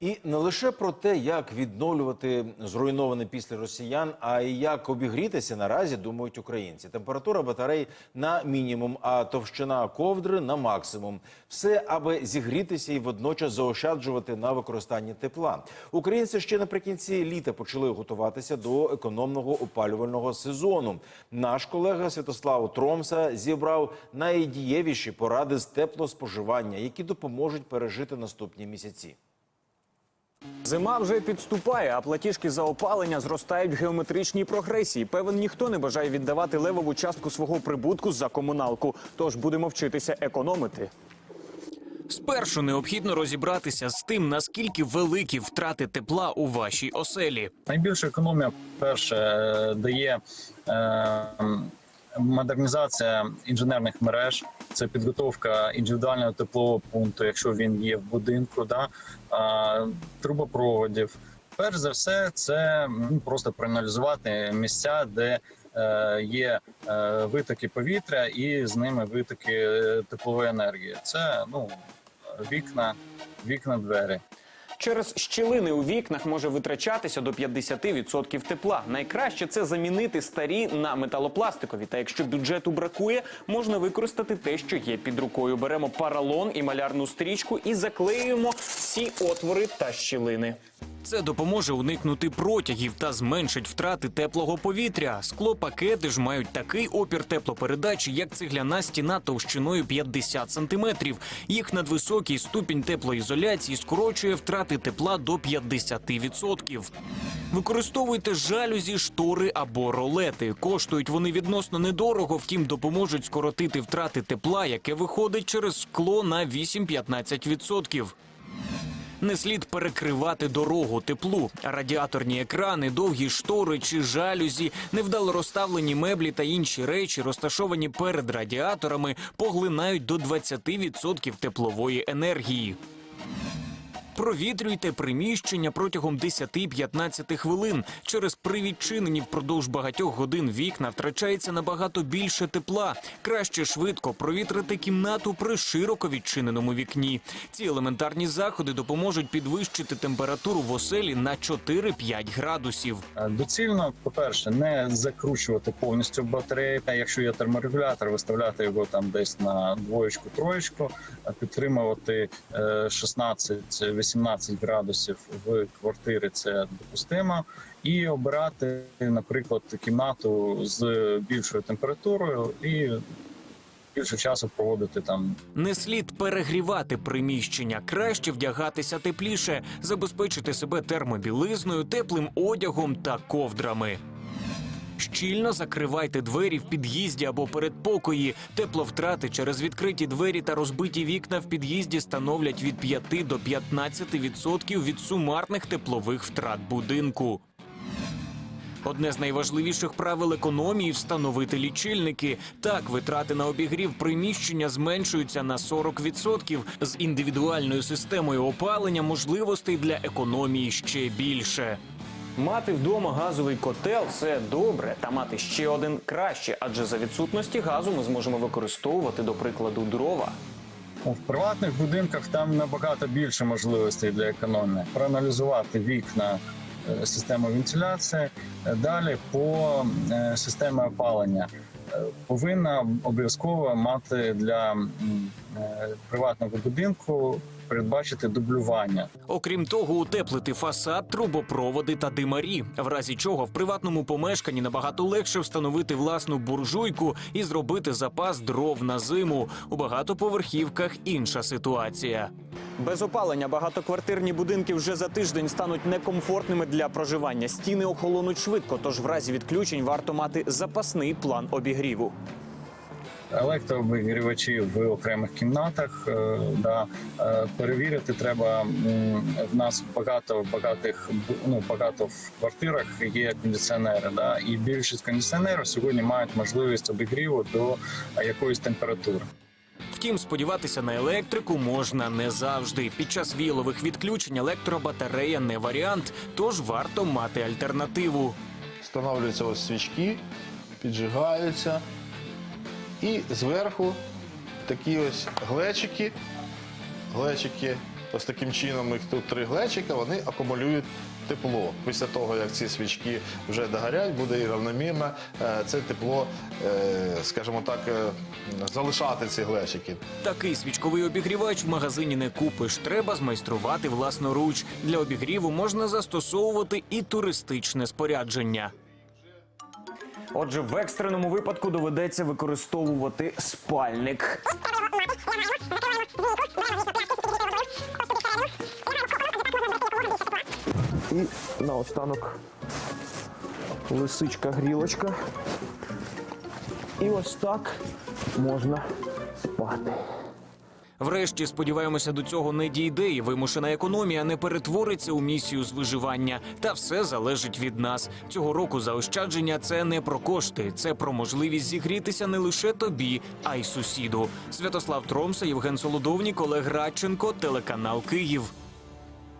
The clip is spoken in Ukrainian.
І не лише про те, як відновлювати зруйноване після росіян, а й як обігрітися наразі думають українці. Температура батарей на мінімум, а товщина ковдри на максимум. Все, аби зігрітися і водночас заощаджувати на використанні тепла. Українці ще наприкінці літа почали готуватися до економного опалювального сезону. Наш колега Святослав Тромса зібрав найдієвіші поради з теплоспоживання, які допоможуть пережити наступні місяці. Зима вже підступає, а платіжки за опалення зростають в геометричній прогресії. Певен, ніхто не бажає віддавати левову частку свого прибутку за комуналку. Тож будемо вчитися економити. Спершу необхідно розібратися з тим, наскільки великі втрати тепла у вашій оселі. Найбільша економія перше е, дає е, модернізація інженерних мереж, це підготовка індивідуального теплового пункту, якщо він є в будинку, да, трубопроводів. Перш за все, це ну, просто проаналізувати місця, де е, є е, витоки повітря і з ними витоки е, теплової енергії. Це ну, вікна, вікна, двері. Через щілини у вікнах може витрачатися до 50% тепла. Найкраще це замінити старі на металопластикові. Та якщо бюджету бракує, можна використати те, що є під рукою. Беремо паралон і малярну стрічку і заклеюємо всі отвори та щілини. Це допоможе уникнути протягів та зменшить втрати теплого повітря. Склопакети ж мають такий опір теплопередачі, як цегляна стіна товщиною 50 сантиметрів. Їх надвисокий ступінь теплоізоляції скорочує втрати тепла до 50%. Використовуйте жалюзі, штори або ролети. Коштують вони відносно недорого, втім допоможуть скоротити втрати тепла, яке виходить через скло на 8-15%. Не слід перекривати дорогу теплу. Радіаторні екрани, довгі штори чи жалюзі, невдало розставлені меблі та інші речі, розташовані перед радіаторами, поглинають до 20% теплової енергії. Провітрюйте приміщення протягом 10-15 хвилин. Через привідчинені впродовж багатьох годин вікна втрачається набагато більше тепла. Краще швидко провітрити кімнату при широко відчиненому вікні. Ці елементарні заходи допоможуть підвищити температуру в оселі на 4-5 градусів. Е, доцільно, по-перше, не закручувати повністю батареї. А е, якщо є терморегулятор, виставляти його там десь на двоєчку, троєчку, підтримувати е, 16 18 18 градусів в квартирі це допустимо, і обирати, наприклад, кімнату з більшою температурою і більше часу проводити там. Не слід перегрівати приміщення, краще вдягатися тепліше, забезпечити себе термобілизною, теплим одягом та ковдрами. Щільно закривайте двері в під'їзді або передпокої. Тепловтрати через відкриті двері та розбиті вікна в під'їзді становлять від 5 до 15% від сумарних теплових втрат будинку. Одне з найважливіших правил економії встановити лічильники. Так, витрати на обігрів приміщення зменшуються на 40%. З індивідуальною системою опалення можливостей для економії ще більше. Мати вдома газовий котел це добре, та мати ще один краще, адже за відсутності газу ми зможемо використовувати, до прикладу, дрова. В приватних будинках там набагато більше можливостей для економії. Проаналізувати вікна е, системи вентиляції. Е, Далі по е, системі опалення повинна обов'язково мати для приватного будинку передбачити дублювання. Окрім того, утеплити фасад, трубопроводи та димарі, в разі чого в приватному помешканні набагато легше встановити власну буржуйку і зробити запас дров на зиму. У багатоповерхівках інша ситуація. Без опалення багатоквартирні будинки вже за тиждень стануть некомфортними для проживання. Стіни охолонуть швидко, тож в разі відключень варто мати запасний план обігріву. Електрообігрівачі в окремих кімнатах. е, Да. Е, Перевірити треба. В нас багато багатих ну, багато в квартирах є кондиціонери. Да. І більшість кондиціонерів сьогодні мають можливість обігріву до якоїсь температури. Втім, сподіватися на електрику можна не завжди. Під час віялових відключень електробатарея не варіант, тож варто мати альтернативу. Встановлюються ось свічки, піджигаються. І зверху такі ось глечики. Глечики ось таким чином їх тут три глечика, вони акумулюють тепло. Після того, як ці свічки вже догорять, буде і равномірно е, це тепло, е, скажімо так, е, залишати ці глечики. Такий свічковий обігрівач в магазині не купиш. Треба змайструвати власноруч. Для обігріву можна застосовувати і туристичне спорядження. Отже, в екстреному випадку доведеться використовувати спальник. І наостанок лисичка грілочка. І ось так можна спати. Врешті, сподіваємося, до цього не дійде, і вимушена економія не перетвориться у місію з виживання. Та все залежить від нас. Цього року заощадження це не про кошти, це про можливість зігрітися не лише тобі, а й сусіду. Святослав Тромса, Євген Солодовнік, Олег Радченко, телеканал Київ.